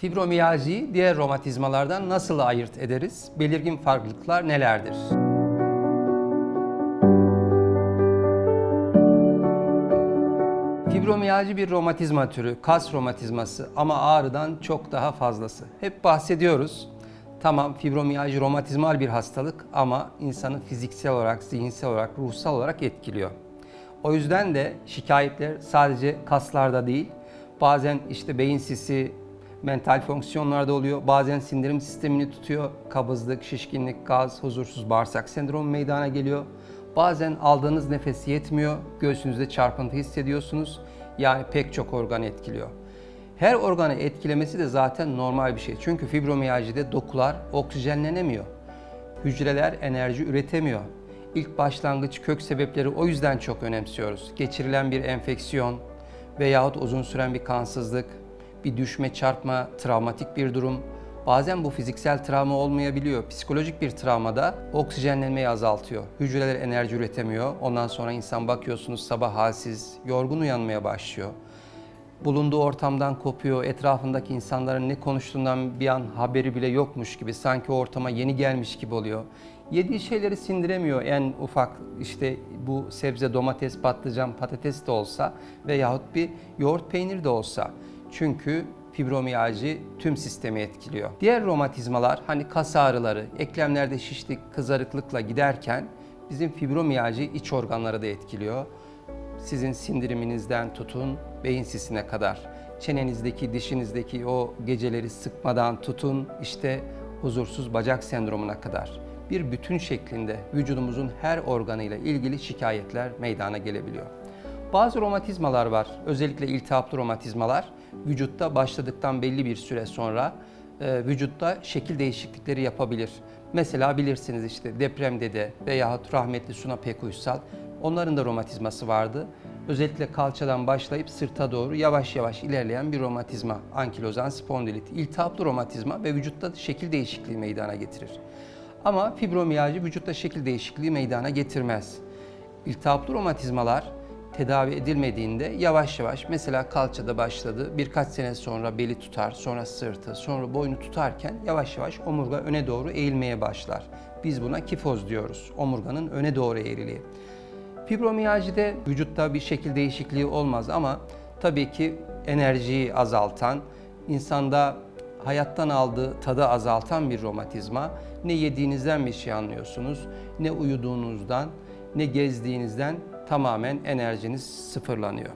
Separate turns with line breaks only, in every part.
Fibromiyaljiyi diğer romatizmalardan nasıl ayırt ederiz? Belirgin farklılıklar nelerdir? Fibromiyalji bir romatizma türü, kas romatizması ama ağrıdan çok daha fazlası. Hep bahsediyoruz. Tamam fibromiyalji romatizmal bir hastalık ama insanı fiziksel olarak, zihinsel olarak, ruhsal olarak etkiliyor. O yüzden de şikayetler sadece kaslarda değil, bazen işte beyin sisi, mental fonksiyonlarda oluyor. Bazen sindirim sistemini tutuyor. Kabızlık, şişkinlik, gaz, huzursuz bağırsak sendromu meydana geliyor. Bazen aldığınız nefes yetmiyor. Göğsünüzde çarpıntı hissediyorsunuz. Yani pek çok organı etkiliyor. Her organı etkilemesi de zaten normal bir şey. Çünkü fibromiyajide dokular oksijenlenemiyor. Hücreler enerji üretemiyor. İlk başlangıç kök sebepleri o yüzden çok önemsiyoruz. Geçirilen bir enfeksiyon veyahut uzun süren bir kansızlık, bir düşme, çarpma, travmatik bir durum. Bazen bu fiziksel travma olmayabiliyor. Psikolojik bir travmada oksijenlenmeyi azaltıyor. Hücreler enerji üretemiyor. Ondan sonra insan bakıyorsunuz sabah halsiz, yorgun uyanmaya başlıyor. Bulunduğu ortamdan kopuyor, etrafındaki insanların ne konuştuğundan bir an haberi bile yokmuş gibi, sanki ortama yeni gelmiş gibi oluyor. Yediği şeyleri sindiremiyor en ufak işte bu sebze, domates, patlıcan, patates de olsa veyahut bir yoğurt peynir de olsa. Çünkü fibromiyalji tüm sistemi etkiliyor. Diğer romatizmalar hani kas ağrıları, eklemlerde şişlik, kızarıklıkla giderken bizim fibromiyalji iç organları da etkiliyor. Sizin sindiriminizden tutun beyin sisine kadar, çenenizdeki, dişinizdeki o geceleri sıkmadan tutun işte huzursuz bacak sendromuna kadar bir bütün şeklinde vücudumuzun her organıyla ilgili şikayetler meydana gelebiliyor. Bazı romatizmalar var, özellikle iltihaplı romatizmalar vücutta başladıktan belli bir süre sonra e, vücutta şekil değişiklikleri yapabilir. Mesela bilirsiniz işte depremde de veyahut rahmetli Suna Pekuysal onların da romatizması vardı. Özellikle kalçadan başlayıp sırta doğru yavaş yavaş ilerleyen bir romatizma, ankilozan spondilit, iltihaplı romatizma ve vücutta şekil değişikliği meydana getirir. Ama fibromiyalji vücutta şekil değişikliği meydana getirmez. İltihaplı romatizmalar tedavi edilmediğinde yavaş yavaş mesela kalçada başladı birkaç sene sonra beli tutar, sonra sırtı, sonra boynu tutarken yavaş yavaş omurga öne doğru eğilmeye başlar. Biz buna kifoz diyoruz. Omurganın öne doğru eğriliği. Fibromiyajide vücutta bir şekil değişikliği olmaz ama tabii ki enerjiyi azaltan, insanda hayattan aldığı tadı azaltan bir romatizma. Ne yediğinizden bir şey anlıyorsunuz, ne uyuduğunuzdan, ne gezdiğinizden tamamen enerjiniz sıfırlanıyor.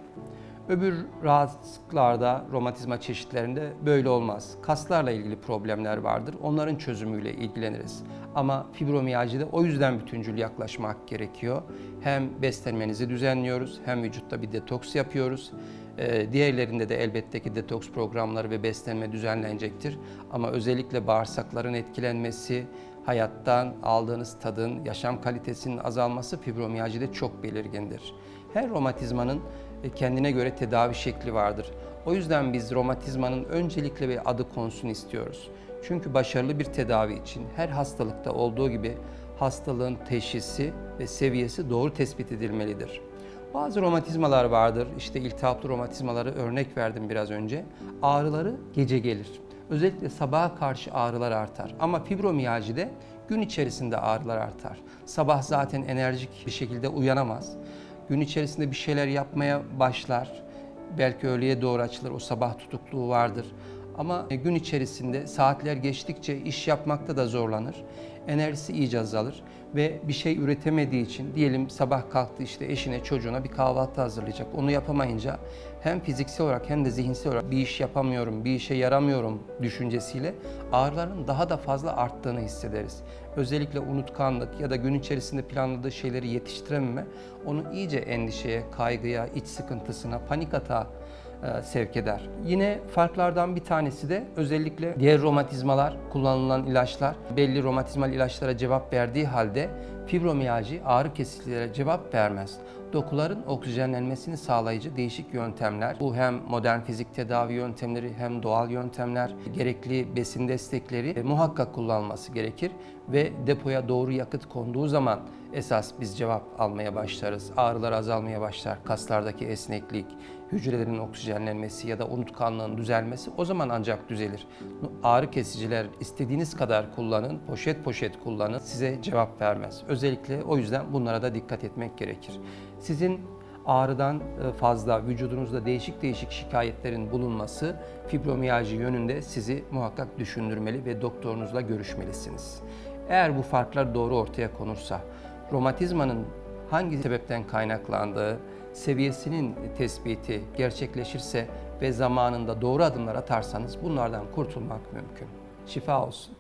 Öbür rahatsızlıklarda, romatizma çeşitlerinde böyle olmaz. Kaslarla ilgili problemler vardır. Onların çözümüyle ilgileniriz. Ama fibromiyajide o yüzden bütüncül yaklaşmak gerekiyor. Hem beslenmenizi düzenliyoruz, hem vücutta bir detoks yapıyoruz. Ee, diğerlerinde de elbette ki detoks programları ve beslenme düzenlenecektir. Ama özellikle bağırsakların etkilenmesi, hayattan aldığınız tadın, yaşam kalitesinin azalması fibromiyajide çok belirgindir. Her romatizmanın e, kendine göre tedavi şekli vardır. O yüzden biz romatizmanın öncelikle bir adı konsun istiyoruz. Çünkü başarılı bir tedavi için her hastalıkta olduğu gibi hastalığın teşhisi ve seviyesi doğru tespit edilmelidir. Bazı romatizmalar vardır. İşte iltihaplı romatizmaları örnek verdim biraz önce. Ağrıları gece gelir. Özellikle sabaha karşı ağrılar artar. Ama fibromiyajide gün içerisinde ağrılar artar. Sabah zaten enerjik bir şekilde uyanamaz. Gün içerisinde bir şeyler yapmaya başlar. Belki öğleye doğru açılır. O sabah tutukluğu vardır. Ama gün içerisinde saatler geçtikçe iş yapmakta da zorlanır. Enerjisi iyice azalır ve bir şey üretemediği için diyelim sabah kalktı işte eşine çocuğuna bir kahvaltı hazırlayacak. Onu yapamayınca hem fiziksel olarak hem de zihinsel olarak bir iş yapamıyorum, bir işe yaramıyorum düşüncesiyle ağrıların daha da fazla arttığını hissederiz. Özellikle unutkanlık ya da gün içerisinde planladığı şeyleri yetiştirememe onu iyice endişeye, kaygıya, iç sıkıntısına, panik atağa e, sevk eder. Yine farklardan bir tanesi de özellikle diğer romatizmalar kullanılan ilaçlar belli romatizmal ilaçlara cevap verdiği halde Fibromiyalji ağrı kesicilere cevap vermez. Dokuların oksijenlenmesini sağlayıcı değişik yöntemler. Bu hem modern fizik tedavi yöntemleri hem doğal yöntemler, gerekli besin destekleri e, muhakkak kullanılması gerekir ve depoya doğru yakıt konduğu zaman esas biz cevap almaya başlarız. Ağrılar azalmaya başlar, kaslardaki esneklik, hücrelerin oksijenlenmesi ya da unutkanlığın düzelmesi o zaman ancak düzelir. Ağrı kesiciler istediğiniz kadar kullanın, poşet poşet kullanın size cevap vermez. Özellikle o yüzden bunlara da dikkat etmek gerekir. Sizin ağrıdan e, fazla vücudunuzda değişik değişik şikayetlerin bulunması fibromiyalji yönünde sizi muhakkak düşündürmeli ve doktorunuzla görüşmelisiniz. Eğer bu farklar doğru ortaya konursa, romatizmanın hangi sebepten kaynaklandığı, seviyesinin tespiti gerçekleşirse ve zamanında doğru adımlar atarsanız bunlardan kurtulmak mümkün. Şifa olsun.